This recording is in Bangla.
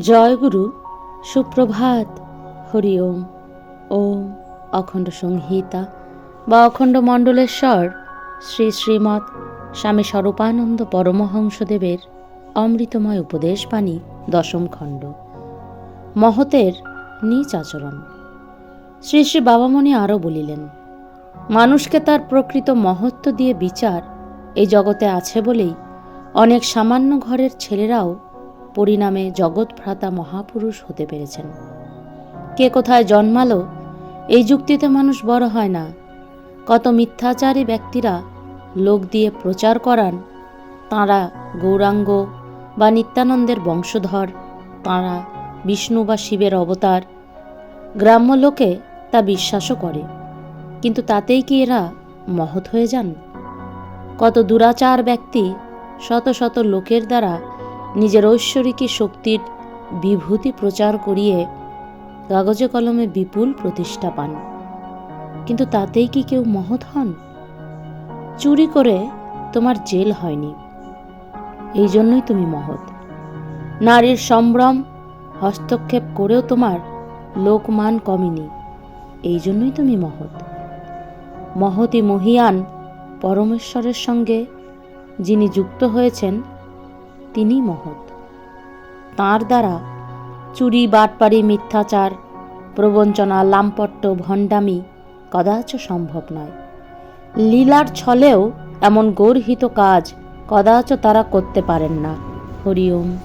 জয়গুরু, সুপ্রভাত, হরি ওম। ওম অখণ্ড সংহিতা বা অখণ্ড মণ্ডলেশ্বর, শ্রী শ্রীমৎ স্বামী স্বরূপানন্দ পরমহংসদেবের অমৃতময় উপদেশ বাণী দশম খণ্ড। মহতের নিচ আচরণ। শ্রী শ্রী বাবামণি আরও বলিলেন, মানুষকে তার প্রকৃত মহত্ব দিয়ে বিচার এই জগতে আছে বলেই অনেক সামান্য ঘরের ছেলেরাও পরিণামে জগৎভ্রাতা মহাপুরুষ হতে পেরেছেন। কে কোথায় জন্মালো? এই যুক্তিতে মানুষ বড় হয় না। কত মিথ্যাচারী ব্যক্তিরা লোক দিয়ে প্রচার করান, তাঁরা গৌরাঙ্গ বা নিত্যানন্দের বংশধর, তাঁরা বিষ্ণু বা শিবের অবতার। গ্রাম্য লোকে তা বিশ্বাসও করে, কিন্তু তাতেই কি এরা মহৎ হয়ে যান? কত দুরাচার ব্যক্তি শত শত লোকের দ্বারা নিজের ঐশ্বরিকী শক্তির বিভূতি প্রচার করিয়ে কাগজে কলমে বিপুল প্রতিষ্ঠা পান। কিন্তু তাতেই কি কেউ মহৎ হন? চুরি করে তোমার জেল হয়নি। এই জন্যই তুমি মহৎ। নারীর সম্ভ্রম হস্তক্ষেপ করেও তোমার লোকমান কমেনি। এই জন্যই তুমি মহৎ। মহতি মহিয়ান পরমেশ্বরের সঙ্গে যিনি যুক্ত হয়েছেন তিনি মহৎ। তার দ্বারা চুরি বাটপারি মিথ্যাচার, প্রবঞ্চনা, লাম্পট্য, ভণ্ডামি কদাচ সম্ভব নয়। লীলার ছলেও এমন গর্হিত কাজ কদাচ তারা করতে পারেন না। হরি ওম।